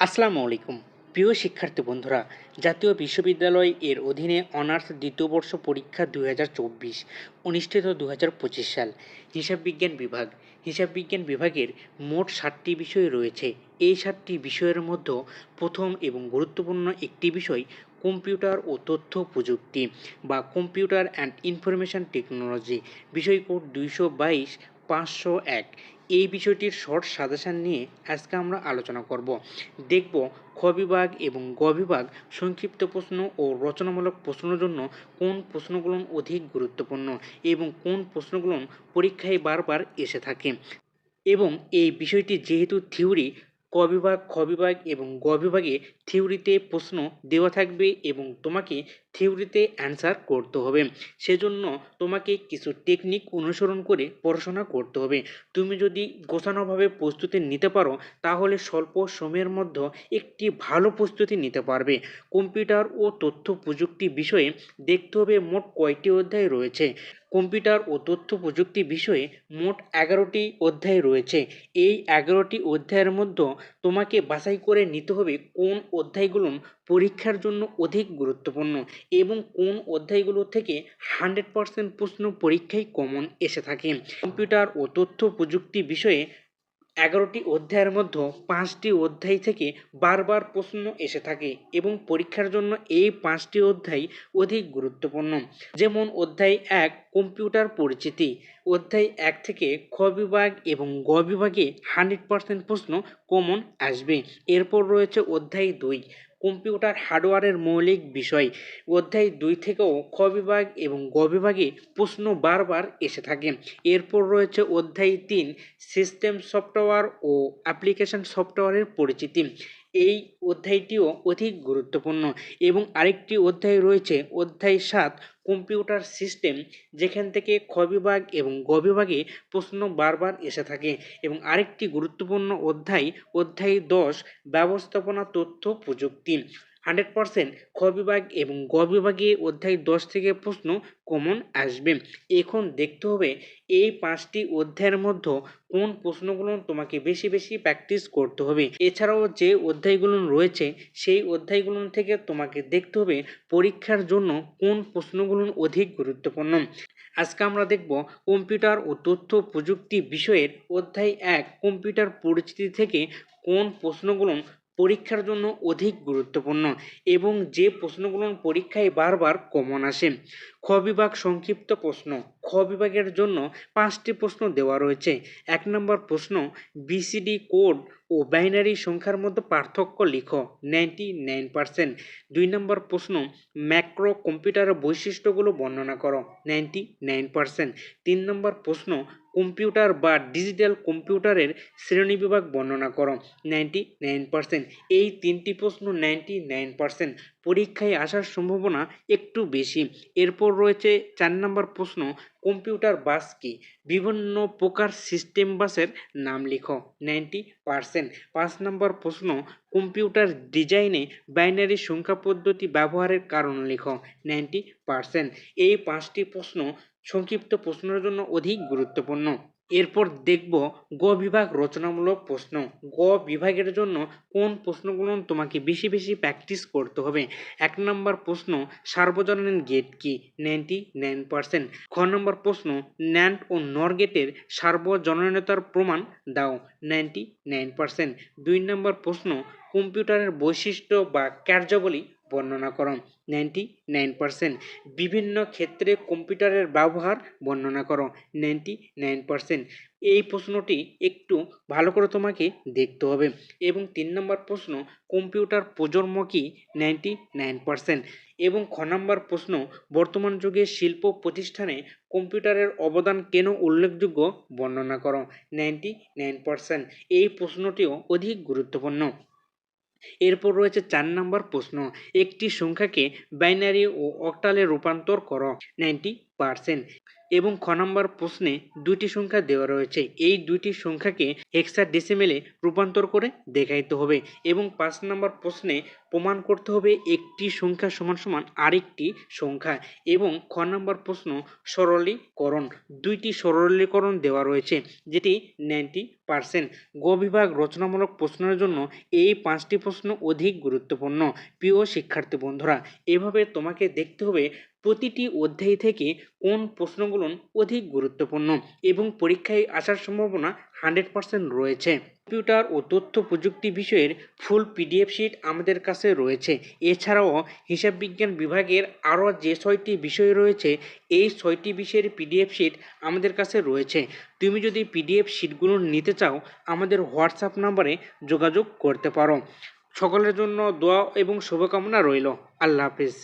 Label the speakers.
Speaker 1: আসসালামু আলাইকুম। প্রিয় শিক্ষার্থী বন্ধুরা, জাতীয় বিশ্ববিদ্যালয় এর অধীনে অনার্স দ্বিতীয় বর্ষ পরীক্ষা দুই হাজার চব্বিশ অনুষ্ঠিত দু হাজার পঁচিশ সাল। হিসাব বিজ্ঞান বিভাগ। হিসাব বিজ্ঞান বিভাগের মোট ষাটটি বিষয় রয়েছে। এই ষাটটি বিষয়ের মধ্যে প্রথম এবং গুরুত্বপূর্ণ একটি বিষয় কম্পিউটার ও তথ্য প্রযুক্তি বা কম্পিউটার অ্যান্ড ইনফরমেশন টেকনোলজি। বিষয় কোড দুইশো বাইশ পাঁচশো এক। এই বিষয়টির শর্ট সাজেশান নিয়ে আজকে আমরা আলোচনা করব। দেখব খ বিভাগ এবং গ বিভাগ সংক্ষিপ্ত প্রশ্ন ও রচনামূলক প্রশ্নের জন্য কোন প্রশ্নগুলো অধিক গুরুত্বপূর্ণ এবং কোন প্রশ্নগুলো পরীক্ষায় বারবার এসে থাকে। এবং এই বিষয়টি যেহেতু থিওরি ক বিভাগ খ বিভাগ এবং গ বিভাগে থিওরিতে প্রশ্ন দেওয়া থাকবে এবং তোমাকে থিওরিতে অ্যান্সার করতে হবে। সেজন্য তোমাকে কিছু টেকনিক অনুসরণ করে পড়াশোনা করতে হবে। তুমি যদি গোছানোভাবে প্রস্তুতি নিতে পারো, তাহলে স্বল্প সময়ের মধ্যে একটি ভালো প্রস্তুতি নিতে পারবে। কম্পিউটার ও তথ্য প্রযুক্তি বিষয়ে দেখতে হবে মোট কয়টি অধ্যায় রয়েছে? কম্পিউটার ও তথ্য প্রযুক্তি বিষয়ে মোট এগারোটি অধ্যায় রয়েছে। এই এগারোটি অধ্যায়ের মধ্যে তোমাকে বাছাই করে নিতে হবে কোন অধ্যায়গুলো পরীক্ষার জন্য অধিক গুরুত্বপূর্ণ এবং কোন অধ্যায়গুলো থেকে হান্ড্রেড পার্সেন্ট প্রশ্ন পরীক্ষায় কমন এসে থাকে। কম্পিউটার ও তথ্য প্রযুক্তি বিষয়ে এগারোটি অধ্যায়ের মধ্যে পাঁচটি অধ্যায় থেকে বারবার প্রশ্ন এসে থাকে এবং পরীক্ষার জন্য এই পাঁচটি অধ্যায় অধিক গুরুত্বপূর্ণ। যেমন অধ্যায় এক, কম্পিউটার পরিচিতি। অধ্যায় এক থেকে খ বিভাগ এবং গ বিভাগে হান্ড্রেড পার্সেন্ট প্রশ্ন কমন আসবে। এরপর রয়েছে অধ্যায় দুই। কম্পিউটার হার্ডওয়্যারের মৌলিক বিষয়। অধ্যায় দুই থেকেও খ বিভাগ এবং গ বিভাগে প্রশ্ন বারবার এসে থাকে। এরপর রয়েছে অধ্যায় তিন, সিস্টেম সফটওয়্যার ও অ্যাপ্লিকেশন সফটওয়্যারের পরিচিতি। এই অধ্যায়টিও অধিক গুরুত্বপূর্ণ। এবং আরেকটি অধ্যায় রয়েছে অধ্যায় সাত কম্পিউটার সিস্টেম যেখান থেকে খ বিভাগ এবং গ বিভাগে প্রশ্ন বারবার এসে থাকে। এবং আরেকটি গুরুত্বপূর্ণ অধ্যায় অধ্যায় দশ, ব্যবস্থাপনা তথ্য প্রযুক্তি। হান্ড্রেড পার্সেন্ট খ বিভাগ এবং গ বিভাগে অধ্যায় দশ থেকে প্রশ্ন কমন আসবে। এখন দেখতে হবে এই পাঁচটি অধ্যায়ের মধ্যে কোন প্রশ্নগুলো তোমাকে বেশি বেশি প্র্যাকটিস করতে হবে। এছাড়াও যে অধ্যায়গুলো রয়েছে, সেই অধ্যায়গুলো থেকে তোমাকে দেখতে হবে পরীক্ষার জন্য কোন প্রশ্নগুলো অধিক গুরুত্বপূর্ণ। আজকে আমরা দেখব কম্পিউটার ও তথ্য প্রযুক্তি বিষয়ের অধ্যায় এক, কম্পিউটার পরিচিতি থেকে কোন প্রশ্নগুলো পরীক্ষার জন্য অধিক গুরুত্বপূর্ণ এবং যে প্রশ্নগুলো পরীক্ষায় বারবার কমন আসে। খ বিভাগ সংক্ষিপ্ত প্রশ্ন। খ বিভাগের জন্য পাঁচটি প্রশ্ন দেওয়া রয়েছে। এক নম্বর প্রশ্ন বিসিডি কোড ও বাইনারি সংখ্যার মধ্যে পার্থক্য লিখো নাইনটি নাইন পার্সেন্ট দুই নম্বর প্রশ্ন, ম্যাক্রো কম্পিউটারের বৈশিষ্ট্যগুলো বর্ণনা করো নাইনটি নাইন পার্সেন্ট তিন নম্বর প্রশ্ন, কম্পিউটার বা ডিজিটাল কম্পিউটারের শ্রেণীবিভাগ বর্ণনা করো নাইনটি নাইন পার্সেন্ট এই তিনটি প্রশ্ন নাইনটি নাইন পার্সেন্ট পরীক্ষায় আসার সম্ভাবনা একটু বেশি। এরপর রয়েছে চার নম্বর প্রশ্ন, কম্পিউটার বাস কি? বিভিন্ন প্রকার সিস্টেম বাসের নাম লিখো। Ninety percent. পাঁচ নম্বর প্রশ্ন, কম্পিউটার ডিজাইনে বাইনারি সংখ্যা পদ্ধতি ব্যবহারের কারণ লিখো। Ninety percent. এই পাঁচটি প্রশ্ন সংক্ষিপ্ত প্রশ্নের জন্য অধিক গুরুত্বপূর্ণ। এরপর দেখব গ বিভাগ রচনামূলক প্রশ্ন। গ বিভাগের জন্য কোন প্রশ্নগুলো তোমাকে বেশি বেশি প্র্যাকটিস করতে হবে? এক নম্বর প্রশ্ন, সার্বজনীন গেট কি? নাইনটি নাইন পার্সেন্ট খ নম্বর প্রশ্ন ন্যান্ড ও নর গেটের সার্বজনীনতার প্রমাণ দাও। নাইনটি নাইন পার্সেন্ট দুই নম্বর প্রশ্ন, কম্পিউটারের বৈশিষ্ট্য বা কার্যাবলী বর্ণনা করো নাইনটি নাইন পার্সেন্ট বিভিন্ন ক্ষেত্রে কম্পিউটারের ব্যবহার বর্ণনা করো নাইনটি নাইন পার্সেন্ট এই প্রশ্নটি একটু ভালো করে তোমাকে দেখতে হবে। এবং তিন নম্বর প্রশ্ন, কম্পিউটার প্রজন্ম কি? নাইনটি নাইন পার্সেন্ট এবং খ নম্বর প্রশ্ন, বর্তমান যুগে শিল্প প্রতিষ্ঠানে কম্পিউটারের অবদান কেন উল্লেখযোগ্য বর্ণনা করো নাইনটি নাইন পার্সেন্ট এই প্রশ্নটিও অধিক গুরুত্বপূর্ণ। এরপর রয়েছে চার নম্বর প্রশ্ন। একটি সংখ্যাকে বাইনারি ও অক্টালে রূপান্তর করো নাইনটি পার্সেন্ট এবং খ নম্বর প্রশ্নে দুইটি সংখ্যা দেওয়া রয়েছে। এই দুইটি সংখ্যাকে হেক্সা ডেসিমেলে রূপান্তর করে দেখাইতে হবে এবং পাঁচ নম্বর প্রশ্নে প্রমাণ করতে হবে একটি সংখ্যা সমান সমান আরেকটি সংখ্যা এবং খ নম্বর প্রশ্ন সরলীকরণ। দুইটি সরলীকরণ দেওয়া রয়েছে, যেটি নাইনটি পার্সেন্ট। গ বিভাগ রচনামূলক প্রশ্নের জন্য এই পাঁচটি প্রশ্ন অধিক গুরুত্বপূর্ণ। প্রিয় শিক্ষার্থী বন্ধুরা, এভাবে তোমাকে দেখতে হবে প্রতিটি অধ্যায় থেকে কোন প্রশ্নগুলো অধিক গুরুত্বপূর্ণ এবং পরীক্ষায় আসার সম্ভাবনা হান্ড্রেড পার্সেন্ট রয়েছে। কম্পিউটার ও তথ্য প্রযুক্তি বিষয়ের ফুল পিডিএফ শিট আমাদের কাছে রয়েছে। এছাড়াও হিসাব বিজ্ঞান বিভাগের আরও যে ছয়টি বিষয় রয়েছে, এই ছয়টি বিষয়ের পিডিএফ শিট আমাদের কাছে রয়েছে। তুমি যদি পিডিএফ শিটগুলো নিতে চাও, আমাদের হোয়াটসঅ্যাপ নাম্বারে যোগাযোগ করতে পারো। সকলের জন্য দোয়া এবং শুভকামনা রইল। আল্লাহ হাফিজ।